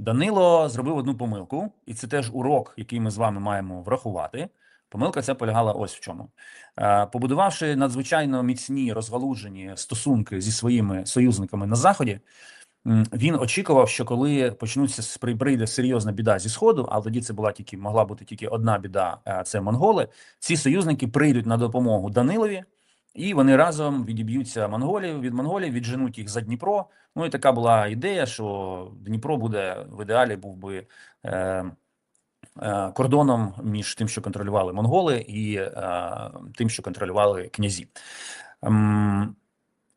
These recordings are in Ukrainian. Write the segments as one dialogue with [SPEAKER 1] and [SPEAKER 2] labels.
[SPEAKER 1] Данило зробив одну помилку, і це теж урок, який ми з вами маємо врахувати. Помилка ця полягала ось в чому. Е, Побудувавши надзвичайно міцні розгалужені стосунки зі своїми союзниками на заході, він очікував, що коли почнуться прийде серйозна біда зі сходу, а тоді це була тільки могла бути тільки одна біда, е, це монголи. Ці союзники прийдуть на допомогу Данилові, і вони разом відіб'ються монголів від монголів, відженуть їх за Дніпро. Ну і така була ідея, що Дніпро буде в ідеалі був би. Е, е, Кордоном між тим, що контролювали монголи, і е, тим, що контролювали князі. Ем,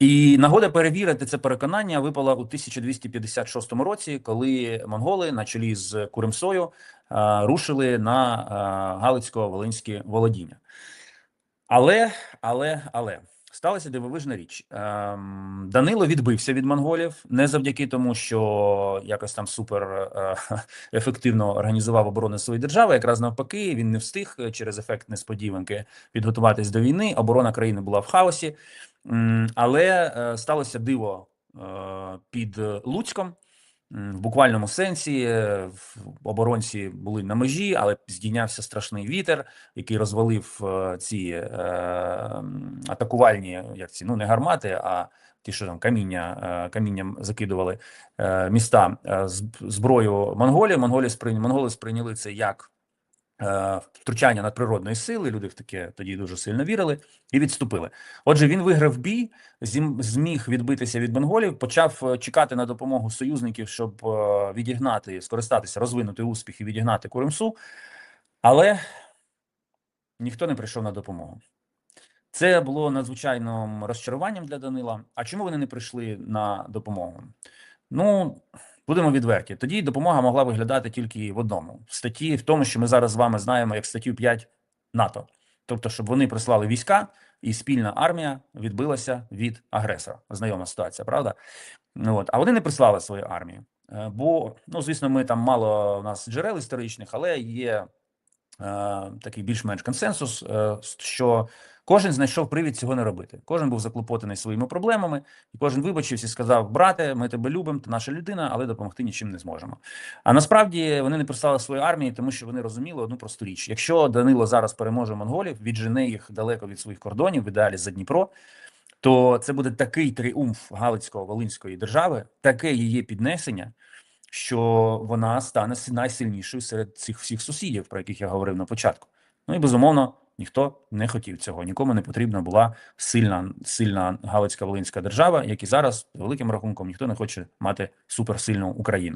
[SPEAKER 1] і нагода перевірити це переконання випала у 1256 році, коли монголи на чолі з Куримсою е, рушили на е, Галицько-Волинське володіння. Але, але, але сталася дивовижна річ. Ем, Данило відбився від монголів не завдяки тому, що якось там супер е, ефективно організував оборону своєї держави. Якраз навпаки, він не встиг е, через ефект несподіванки підготуватись до війни. Оборона країни була в хаосі. Але е, сталося диво під Луцьком. В буквальному сенсі е, оборонці були на межі, але здійнявся страшний вітер, який розвалив е, ці е, атакувальні, як ці, ну не гармати, а ті, що там каміння, камінням закидували міста зброю монголів. Монголі сприйняли, монголи сприйняли це як втручання надприродної сили. Люди в таке тоді дуже сильно вірили і відступили. Отже, він виграв бій, зміг відбитися від монголів, почав е, чекати на допомогу союзників, щоб е, відігнати, скористатися, розвинути успіх і відігнати Куримсу, але ніхто не прийшов на допомогу. Це було надзвичайним розчаруванням для Данила. А чому вони не прийшли на допомогу? Ну, будемо відверті. Тоді допомога могла виглядати тільки в одному в статті, в тому, що ми зараз з вами знаємо як статтю 5 НАТО. Тобто, щоб вони прислали війська, і спільна армія відбилася від агресора. Знайома ситуація, правда? От. А вони не прислали свою армію. Е, Бо, ну, звісно, ми там мало у нас джерел історичних, але є е, такий більш-менш консенсус, е, що кожен знайшов привід цього не робити. Кожен був заклопотаний своїми проблемами, і кожен вибачився і сказав: брате, ми тебе любимо, ти наша людина, але допомогти нічим не зможемо. А насправді вони не прислали свої армії, тому що вони розуміли одну просту річ: якщо Данило зараз переможе монголів, віджене їх далеко від своїх кордонів, в ідеалі за Дніпро. То це буде такий тріумф Галицько-Волинської держави, таке її піднесення, що вона стане найсильнішою серед цих всіх сусідів, про яких я говорив на початку. Ну і безумовно, ніхто не хотів цього. Нікому не потрібна була сильна, сильна Галицька Волинська держава, як і зараз, великим рахунком, ніхто не хоче мати суперсильну Україну.